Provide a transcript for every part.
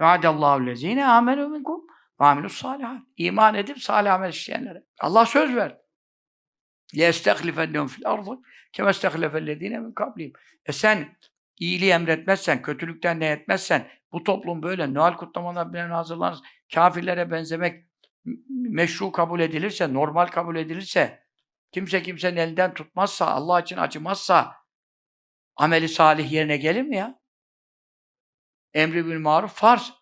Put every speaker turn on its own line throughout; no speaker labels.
Vaadallahu lezine amenu minkum ve amilus salihat. İman edip salih amel işleyenlere. Allah söz verdi. يَسْتَخْلِفَنَّهُمْ fil ardı كَمَا اسْتَخْلَفَ الَّذ۪ينَ min قَبْلِهِمْ E sen iyiliği emretmezsen, kötülükten ne etmezsen, bu toplum böyle Noel kutlamalarına bilen hazırlanır, kafirlere benzemek m- meşru kabul edilirse, normal kabul edilirse, kimse kimsenin elinden tutmazsa, Allah için acımazsa, ameli salih yerine gelir mi ya? Emri bil maruf farz.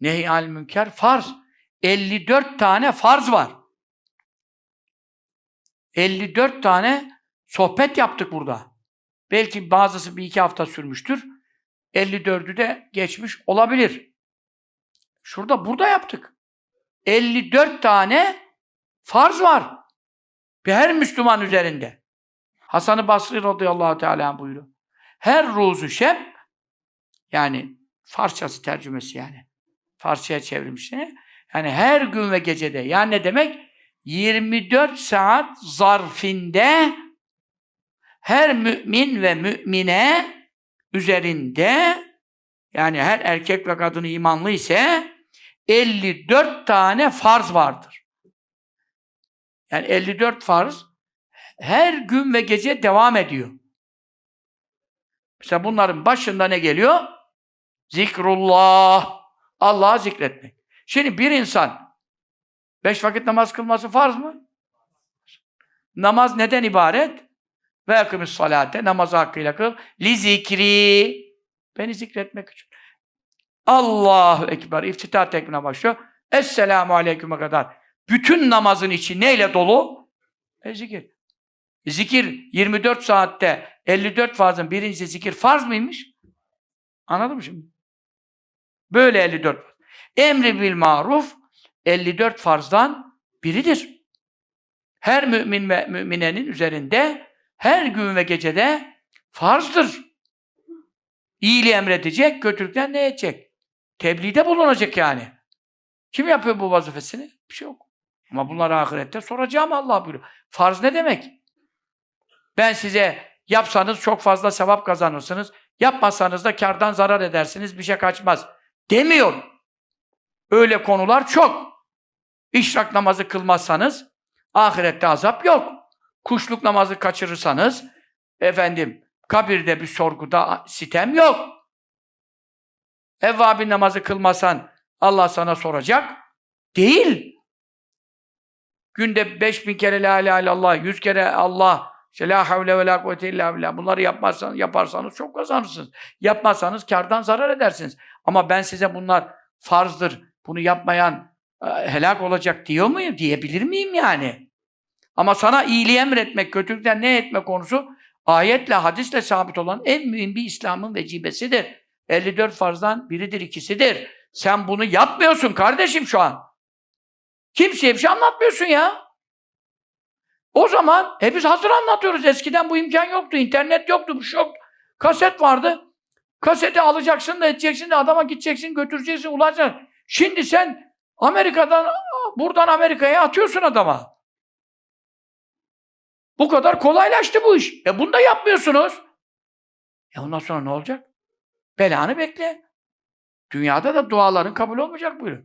Nehy anil münker farz. 54 tane farz var. 54 tane sohbet yaptık burada. Belki bazısı bir iki hafta sürmüştür. 54'ü de geçmiş olabilir. Şurada, burada yaptık. 54 tane farz var. Bir her Müslüman üzerinde. Hasan-ı Basri radıyallahu teala buyuruyor. Her ruzu şeb yani Farsçası tercümesi yani. Farsçaya çevrilmiş. ne? Yani her gün ve gecede. Yani ne demek? 24 saat zarfinde her mümin ve mümine üzerinde yani her erkek ve kadın imanlı ise 54 tane farz vardır. Yani 54 farz her gün ve gece devam ediyor. Mesela bunların başında ne geliyor? Zikrullah. Allah'ı zikretmek. Şimdi bir insan beş vakit namaz kılması farz mı? Namaz neden ibaret? Ve yakımız salate, namazı hakkıyla kıl. Li zikri. Beni zikretmek için. Allahu Ekber. İftitah tekbirine başlıyor. Esselamu Aleyküm'e kadar. Bütün namazın içi neyle dolu? E zikir. Zikir 24 saatte 54 farzın birincisi zikir farz mıymış? Anladın mı şimdi? Böyle 54 farz. Emri bil maruf 54 farzdan biridir. Her mümin ve müminenin üzerinde her gün ve gecede farzdır. İyiliği emredecek, kötülükten ne edecek? Tebliğde bulunacak yani. Kim yapıyor bu vazifesini? Bir şey yok. Ama bunları ahirette soracağım Allah buyuruyor. Farz ne demek? Ben size yapsanız çok fazla sevap kazanırsınız. Yapmazsanız da kardan zarar edersiniz. Bir şey kaçmaz. Demiyor. Öyle konular çok. İşrak namazı kılmazsanız ahirette azap yok. Kuşluk namazı kaçırırsanız efendim kabirde bir sorguda sitem yok. Evvabin namazı kılmasan Allah sana soracak. Değil. Günde 5000 kere la ilahe illallah, 100 kere Allah, işte la havle ve la kuvvete illa billah. Bunları yapmazsanız, yaparsanız çok kazanırsınız. Yapmazsanız kardan zarar edersiniz. Ama ben size bunlar farzdır, bunu yapmayan e, helak olacak diyor muyum? Diyebilir miyim yani? Ama sana iyiliği emretmek, kötülükten ne etme konusu ayetle, hadisle sabit olan en mühim bir İslam'ın vecibesidir. 54 farzdan biridir, ikisidir. Sen bunu yapmıyorsun kardeşim şu an. Kimseye bir şey anlatmıyorsun ya. O zaman hep biz hazır anlatıyoruz. Eskiden bu imkan yoktu. internet yoktu. Bu şey yoktu. Kaset vardı. Kaseti alacaksın da edeceksin de adama gideceksin, götüreceksin, ulaşacaksın. Şimdi sen Amerika'dan, buradan Amerika'ya atıyorsun adama. Bu kadar kolaylaştı bu iş. E bunu da yapmıyorsunuz. E ondan sonra ne olacak? Belanı bekle. Dünyada da duaların kabul olmayacak buyuruyor.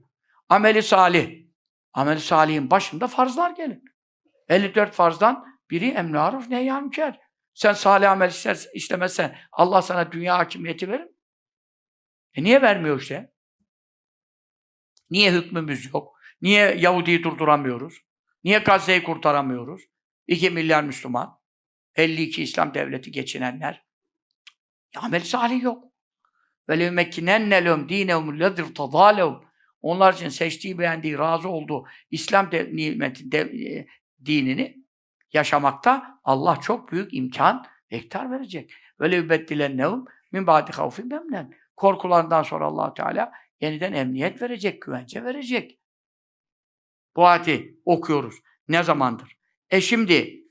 Ameli salih. Ameli salihin başında farzlar gelir. 54 farzdan biri emri aruf neyyan münker. Sen salih amel işler, işlemezsen Allah sana dünya hakimiyeti verir mi? E niye vermiyor işte? Niye hükmümüz yok? Niye Yahudi'yi durduramıyoruz? Niye Gazze'yi kurtaramıyoruz? 2 milyar Müslüman. 52 İslam devleti geçinenler. Ya amel salih yok. Ve levmekkinenne lehum dinehum ledir tadalehum. Onlar için seçtiği, beğendiği, razı olduğu İslam de, nimeti, de, e, dinini yaşamakta Allah çok büyük imkan, ektar verecek. Ve levbeddilennehum min ba'di havfi memnen. Korkularından sonra allah Teala yeniden emniyet verecek, güvence verecek. Bu ayeti okuyoruz. Ne zamandır? E şimdi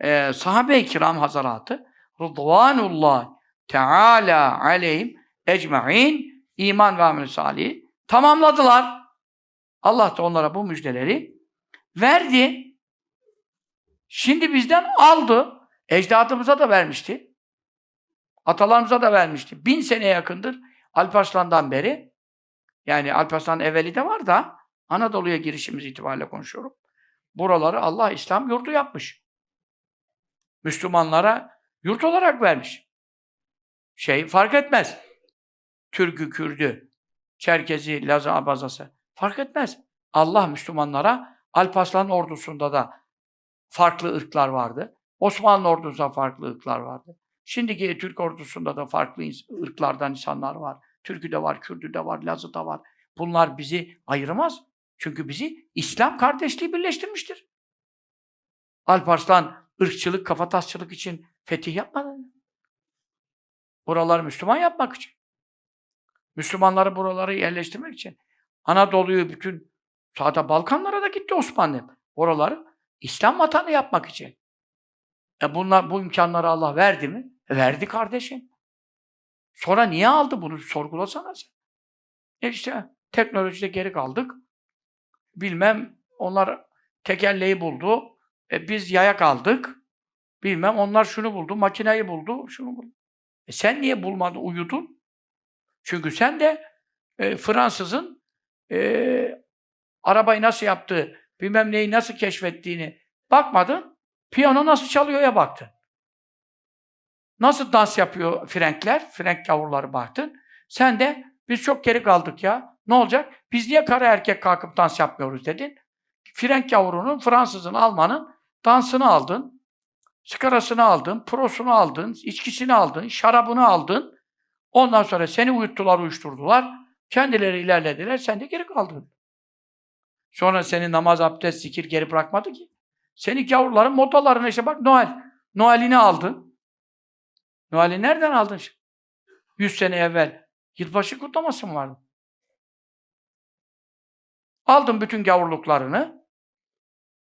e, sahabe-i kiram hazaratı Rıdvanullah Teala aleyhim ecma'in iman ve amel salih tamamladılar. Allah da onlara bu müjdeleri verdi. Şimdi bizden aldı. Ecdadımıza da vermişti. Atalarımıza da vermişti. Bin sene yakındır Alparslan'dan beri Yani Alparslan evveli de var da Anadolu'ya girişimiz itibariyle konuşuyorum. Buraları Allah İslam yurdu yapmış. Müslümanlara yurt olarak vermiş. Şey fark etmez. Türk'ü, Kürd'ü, Çerkezi, Lazı, Abazası fark etmez. Allah Müslümanlara Alparslan ordusunda da farklı ırklar vardı. Osmanlı ordusunda farklı ırklar vardı. Şimdiki Türk ordusunda da farklı ırklardan insanlar var. Türk'ü de var, Kürd'ü de var, Lazı da var. Bunlar bizi ayırmaz. Çünkü bizi İslam kardeşliği birleştirmiştir. Alparslan ırkçılık, kafatasçılık için fetih yapmadı. Buraları Müslüman yapmak için. Müslümanları buraları yerleştirmek için. Anadolu'yu bütün sağda Balkanlara da gitti Osmanlı. Oraları İslam vatanı yapmak için. E bunlar bu imkanları Allah verdi mi? Verdi kardeşim. Sonra niye aldı bunu sorgulasana sen. E işte teknolojide geri kaldık. Bilmem onlar tekerleği buldu. E biz yaya kaldık. Bilmem onlar şunu buldu, makineyi buldu, şunu buldu. E sen niye bulmadın, uyudun? Çünkü sen de e, Fransızın e, arabayı nasıl yaptığı, bilmem neyi nasıl keşfettiğini bakmadın. Piyano nasıl çalıyor'ya baktın. Nasıl dans yapıyor Frenkler, Frenk gavurları baktın. Sen de biz çok geri kaldık ya. Ne olacak? Biz niye kara erkek kalkıp dans yapmıyoruz dedin. Frenk gavurunun, Fransızın, Alman'ın dansını aldın. Sigarasını aldın, prosunu aldın, içkisini aldın, şarabını aldın. Ondan sonra seni uyuttular, uyuşturdular. Kendileri ilerlediler, sen de geri kaldın. Sonra seni namaz, abdest, zikir geri bırakmadı ki. Seni gavurların modalarına işte bak Noel. Noel'ini aldın. Noel'i nereden aldın? 100 sene evvel. Yılbaşı kutlaması mı vardı? Aldın bütün gavurluklarını.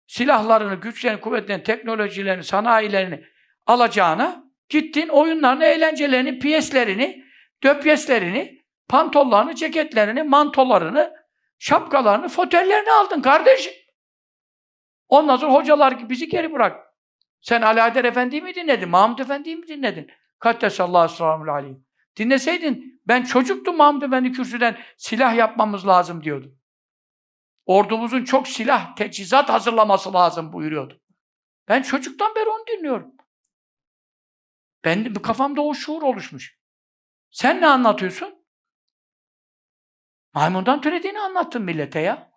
Silahlarını, güçlerini, kuvvetlerini, teknolojilerini, sanayilerini alacağına gittin oyunlarını, eğlencelerini, piyeslerini, döpyeslerini, pantollarını, ceketlerini, mantolarını, şapkalarını, fotellerini aldın kardeşim. Ondan sonra hocalar gibi bizi geri bırak. Sen Haydar Efendi'yi mi dinledin? Mahmud Efendi'yi mi dinledin? Kaddesallahu selamun aleyhi. Dinleseydin ben çocuktum Mahmud Efendi kürsüden silah yapmamız lazım diyordu. Ordumuzun çok silah, teçhizat hazırlaması lazım buyuruyordu. Ben çocuktan beri onu dinliyorum. Ben kafamda o şuur oluşmuş. Sen ne anlatıyorsun? Maymundan türediğini anlattın millete ya.